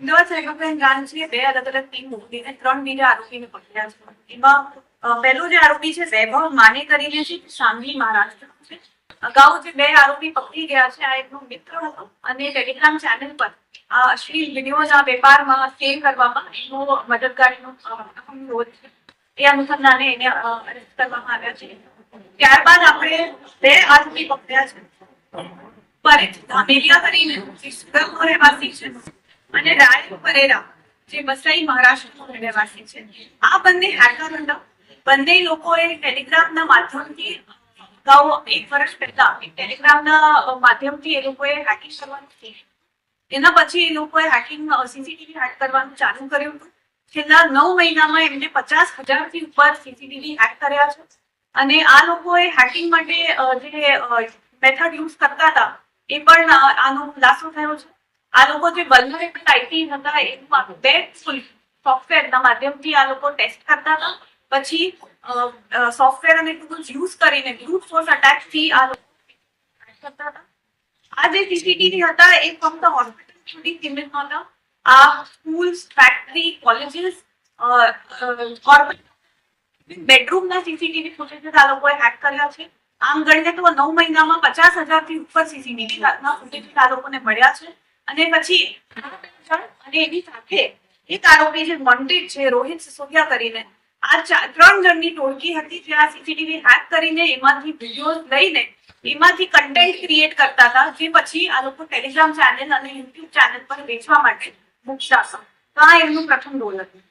Ahmedabad cyber crime બ્રાન્ચે બે અલગ અલગ ટીમ મોકલીને ત્રણ બીજા આરોપીને પકડ્યા છે. એમાં પહેલો જે આરોપી છે, વૈભવ માને કરીને છે સાંગલી મહારાષ્ટ્ર અગાઉ જે બે આરોપી પકડી ગયા છે, આ એમનો મિત્ર હતો અને ટેલિગ્રામ ચેનલ પર આ અશ્લીલ વિડીયોઝ આ વેપારમાં સેલ કરવામાં એનો મદદગારીનો રોલ છે. એ અનુસંધાને એને અરેસ્ટ કરવામાં આવ્યા છે. ત્યારબાદ આપણે બે આરોપી પકડ્યા છે. પરેશ ધામેલિયા કરીને સુરતનો રહેવાસી છે અને રાયલ પરેરા જે વસઈ મહારાષ્ટ્રનો રહેવાસી છે. આ બંને હેકર હતા બંને લોકોએ ટેલિગ્રામના માધ્યમથી અગાઉ એક વર્ષ પહેલા ટેલિગ્રામના માધ્યમથી એ લોકોએ હેકિંગ કરવાનું એના પછી એ લોકોએ હેકિંગ સીસીટીવી હેક કરવાનું ચાલુ કર્યું હતું. છેલ્લા નવ મહિનામાં એમને પચાસ હજારથી ઉપર સીસીટીવી હેક કર્યા છે. અને આ લોકોએ હેકિંગ માટે જે મેથડ યુઝ કરતા હતા, એ પણ આનો ખુલાસો થયો છે. આ લોકો જે વલ્નરેબલ આઈટી હતા એનું બે સોફ્ટવેરના માધ્યમથી આ લોકો ટેસ્ટ કરતા હતા. પછી સોફ્ટવેર અને ટૂલ્સ યુઝ કરીને બ્રુટ ફોર્સ અટેકથી આ લોકો કરતા હતા. આ જે સીસીટીવી હતા એ ફક્ત હોસ્પિટલ સુધી સીમિત નહોતા. આ સ્કૂલ્સ ફેક્ટરી કોલેજીસ બેડરૂમના સીસીટીવી ફૂટેજ આ લોકોએ હેક કર્યા છે. આમ ગણીને તો નવ મહિનામાં પચાસ હજારથી ઉપર સીસીટીવી ના ફૂટેજ આ લોકોને મળ્યા છે. અને પછી અને એની સાથે એક આરોપી જે વોન્ટેડ છે, રોહિત સિસોદિયા કરીને, આ ત્રણ જણની ટોળકી હતી જે આ સીસીટીવી હેક કરીને એમાંથી વિડીયોઝ લઈને એમાંથી કન્ટેન્ટ ક્રિએટ કરતા હતા, જે પછી આ લોકો ટેલિગ્રામ ચેનલ અને યુટ્યુબ ચેનલ પર વેચવા માટે મૂકતા હતા તો આ એમનું પ્રથમ રોલ હતું.